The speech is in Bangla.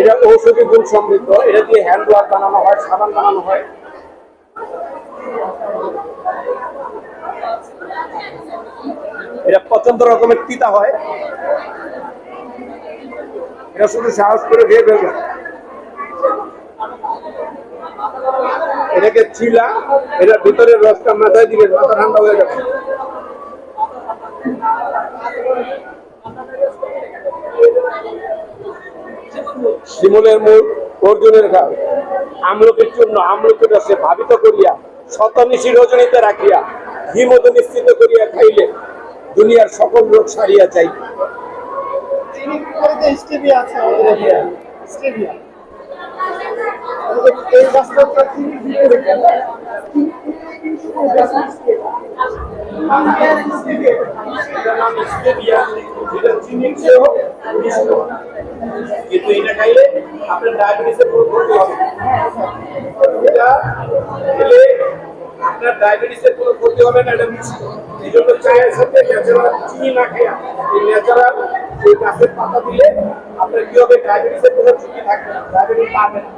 এটা ঔষধি গুণ সমৃদ্ধ। এটা দিয়ে হ্যান্ড ওয়াশ বানানো হয়, সাবান বানানো হয়। এটা প্রচণ্ড রকমের তিতা হয়। এটা শুধু সাহস করে খেয়ে ফেলবেন এটাকে চিলা এটা ভিতরের রসটা মাথায় দিবেন মাথা ঠান্ডা হয়ে যাবে। শিমুলের মূল অর্জুনের গাল। আমলকের জন্য আমলকের রসে ভাবিত করিয়া শতনিশি রজনীতে রাখিয়া হিমত নিশ্চিত করিয়া খাইলে দুনিয়ার সকল রোগ সারিয়া যাই স্টেভিয়া কিন্তু এটা খাইলে আপনার ডায়াবেটিসের কোনো ক্ষতি হবে। এটা খেলে আপনার ডায়াবেটিসের কোনো ক্ষতি হবে না, এটা এই জন্য চায়ের সাথে ন্যাচারাল চিনি না খেয়া এই ন্যাচারাল এই গাছের পাতা দিলে আপনার কি হবে? ডায়াবেটিসের কোনো ঝুঁকি থাকবে না, ডায়াবেটিস পাবে না।